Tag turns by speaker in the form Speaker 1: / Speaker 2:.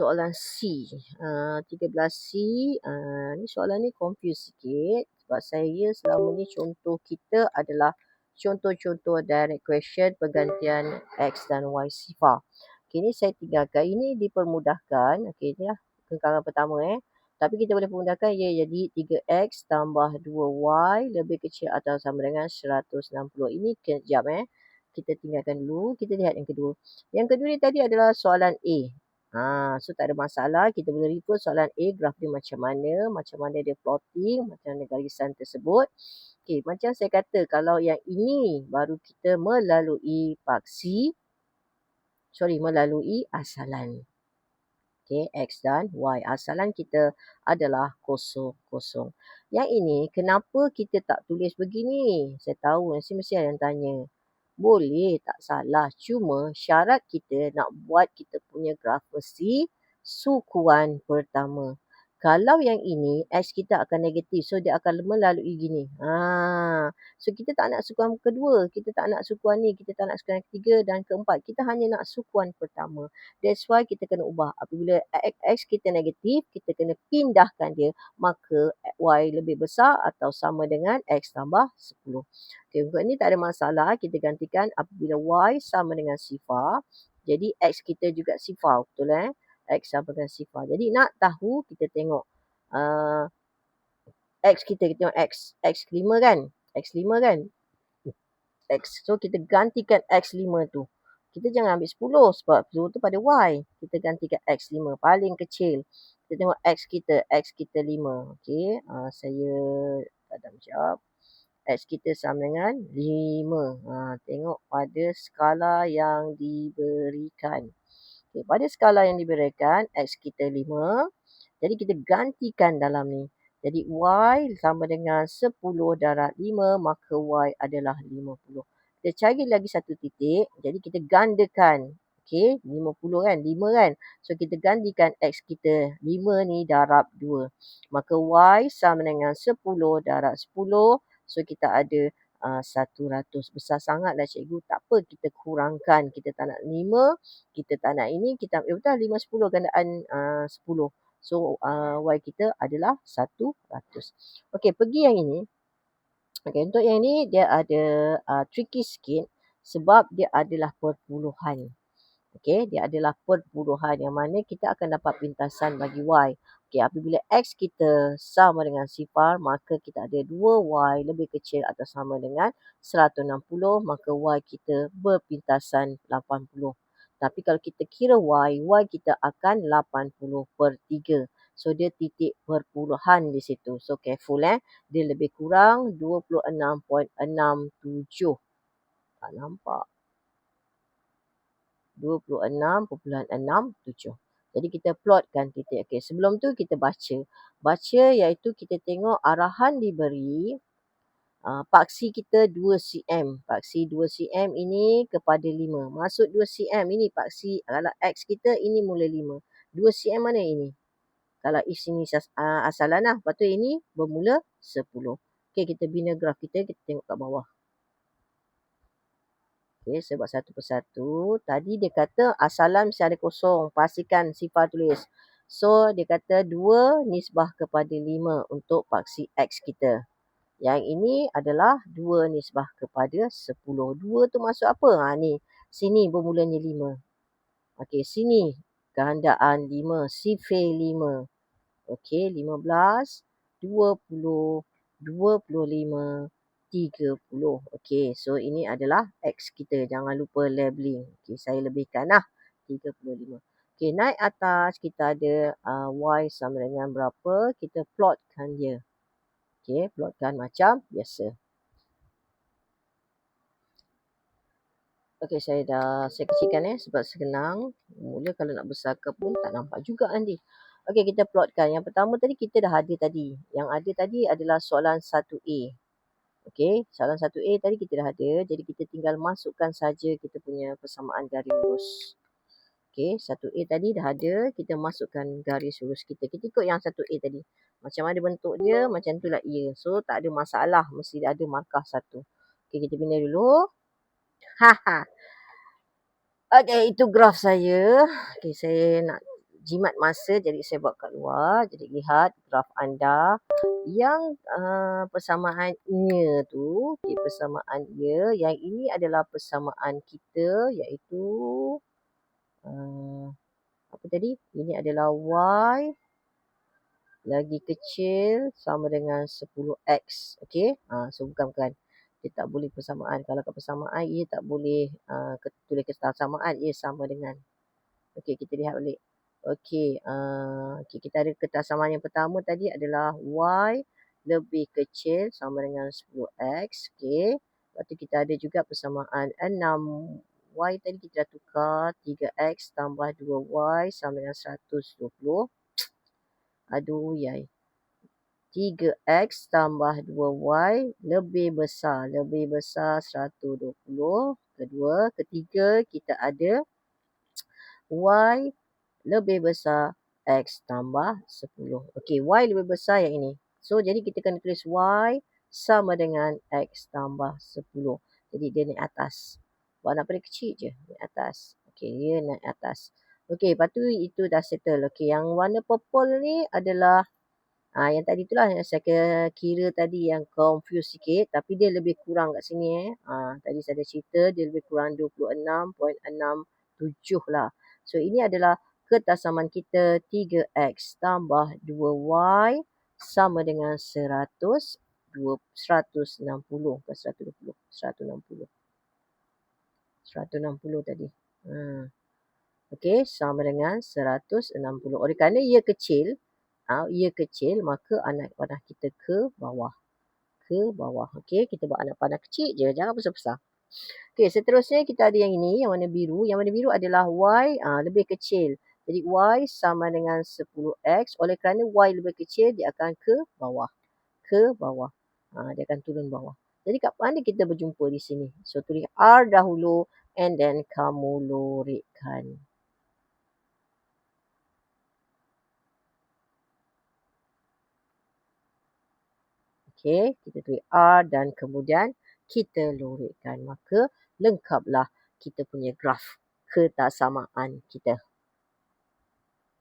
Speaker 1: soalan C. Uh, 13C. Uh, ni soalan ni confuse sikit. Sebab saya selama ni contoh kita adalah contoh-contoh direct question pergantian X dan Y sifar. Okay, ni saya tinggalkan. Ini dipermudahkan. Okay, ni lah kengkaran pertama eh. Tapi kita boleh permudahkan ia jadi 3X tambah 2Y lebih kecil atau sama dengan 160. Ini kejap eh. Kita tinggalkan dulu. Kita lihat yang kedua. Yang kedua ni tadi adalah soalan A. Ha, so tak ada masalah. Kita boleh refer soalan A, graf dia macam mana, macam mana dia plotting, macam mana garisan tersebut. Okey, macam saya kata, kalau yang ini baru kita melalui paksi, sorry, melalui asalan. Okey, X dan Y. Asalan kita adalah kosong, kosong. Yang ini, kenapa kita tak tulis begini? Saya tahu, mesti mesti ada yang tanya. Boleh, tak salah. Cuma syarat kita nak buat kita punya graf mesti sukuan pertama. Kalau yang ini, X kita akan negatif. So, dia akan melalui gini. Ha. So, kita tak nak sukuan kedua. Kita tak nak sukuan ni. Kita tak nak sukuan ketiga dan keempat. Kita hanya nak sukuan pertama. That's why kita kena ubah. Apabila X kita negatif, kita kena pindahkan dia. Maka Y lebih besar atau sama dengan X tambah 10. Okay, untuk ini tak ada masalah. Kita gantikan apabila Y sama dengan sifar. Jadi, X kita juga sifar. Betul eh? Dengan sifar. Jadi nak tahu kita tengok uh, X kita, kita tengok X. X5 kan? X5 kan? X. So kita gantikan X5 tu. Kita jangan ambil 10 sebab 10 tu pada Y. Kita gantikan X5 paling kecil. Kita tengok X kita, X kita 5. Okay. Uh, saya tak ada jawab. X kita sama dengan 5. Uh, tengok pada skala yang diberikan. Okay, pada skala yang diberikan, X kita 5. Jadi kita gantikan dalam ni. Jadi Y sama dengan 10 darab 5, maka Y adalah 50. Kita cari lagi satu titik. Jadi kita gandakan. Okay, 50 kan, 5 kan. So kita gantikan X kita 5 ni darab 2. Maka Y sama dengan 10 darab 10. So kita ada uh, 100 besar sangatlah cikgu. Tak apa kita kurangkan. Kita tak nak 5 kita tak nak ini kita ambil betul 5 10 gandaan uh, 10 so uh, y kita adalah 100 okey pergi yang ini. Okey untuk yang ini dia ada uh, tricky sikit sebab dia adalah perpuluhan. Okey dia adalah perpuluhan yang mana kita akan dapat pintasan bagi y Okey, apabila X kita sama dengan sifar, maka kita ada 2Y lebih kecil atau sama dengan 160, maka Y kita berpintasan 80. Tapi kalau kita kira Y, Y kita akan 80 per 3. So, dia titik perpuluhan di situ. So, careful eh. Dia lebih kurang 26.67. Tak nampak. 26.67. Jadi kita plotkan titik. Okey, sebelum tu kita baca. Baca iaitu kita tengok arahan diberi uh, paksi kita 2 cm. Paksi 2 cm ini kepada 5. Masuk 2 cm ini paksi kalau x kita ini mula 5. 2 cm mana ini? Kalau is ini uh, asalan lah. Lepas tu ini bermula 10. Okey, kita bina graf kita. Kita tengok kat bawah. Okey, saya buat satu persatu. Tadi dia kata asalan mesti ada kosong. Pastikan sifar tulis. So, dia kata 2 nisbah kepada 5 untuk paksi X kita. Yang ini adalah 2 nisbah kepada 10. 2 tu masuk apa? Ha, ni. Sini bermulanya 5. Okey, sini kehendaan 5. Sifir 5. Okey, 15, 20, 25, 30. Okey, so ini adalah X kita. Jangan lupa labeling. Okey, saya lebihkan lah. 35. Okey, naik atas kita ada uh, Y sama dengan berapa. Kita plotkan dia. Okey, plotkan macam biasa. Okey, saya dah saya kecilkan eh sebab senang. Mula kalau nak besarkan pun tak nampak juga nanti. Okey, kita plotkan. Yang pertama tadi kita dah ada tadi. Yang ada tadi adalah soalan 1A. Okey, soalan 1A tadi kita dah ada. Jadi kita tinggal masukkan saja kita punya persamaan garis lurus. Okey, 1A tadi dah ada. Kita masukkan garis lurus kita. Kita ikut yang 1A tadi. Macam mana bentuk dia, macam tu lah ia. So, tak ada masalah. Mesti ada markah satu. Okey, kita bina dulu. Haha. Okey, itu graf saya. Okey, saya nak jimat masa jadi saya buat kat luar. Jadi lihat graf anda yang uh, persamaannya tu, okay, persamaan dia. Yang ini adalah persamaan kita iaitu uh, apa tadi? Ini adalah Y lagi kecil sama dengan 10X. Okey. Ha, so bukan bukan. Dia tak boleh persamaan. Kalau ke persamaan, ia tak boleh uh, tulis kesamaan. Ia sama dengan. Okey, kita lihat balik. Okey, uh, okay, kita ada kertas samaan yang pertama tadi adalah Y lebih kecil sama dengan 10X. Okey. Lepas tu kita ada juga persamaan 6 Y tadi kita dah tukar 3X tambah 2Y sama dengan 120. Aduh yai. 3X tambah 2Y lebih besar. Lebih besar 120. Kedua. Ketiga kita ada Y lebih besar X tambah 10. Okey, Y lebih besar yang ini. So, jadi kita kena tulis Y sama dengan X tambah 10. Jadi, dia naik atas. Warna paling kecil je. Naik atas. Okey, dia naik atas. Okey, lepas tu itu dah settle. Okey, yang warna purple ni adalah Ah ha, yang tadi itulah yang saya kira, tadi yang confuse sikit tapi dia lebih kurang kat sini eh. Ha, tadi saya ada cerita dia lebih kurang 26.67 lah. So ini adalah ketasaman kita 3x tambah 2y sama dengan 100 160 ke 120 160 160 tadi. Hmm. Okey, sama dengan 160. Oleh kerana ia kecil, ha, ia kecil, maka anak panah kita ke bawah. Ke bawah. Okey, kita buat anak panah kecil je, jangan besar-besar. Okey, seterusnya kita ada yang ini, yang warna biru. Yang warna biru adalah y ha, lebih kecil. Jadi Y sama dengan 10X. Oleh kerana Y lebih kecil, dia akan ke bawah. Ke bawah. Ha, dia akan turun bawah. Jadi kat mana kita berjumpa di sini? So tulis R dahulu and then kamu lorikkan. Okay, kita tulis R dan kemudian kita lorikkan. Maka lengkaplah kita punya graf ketasamaan kita.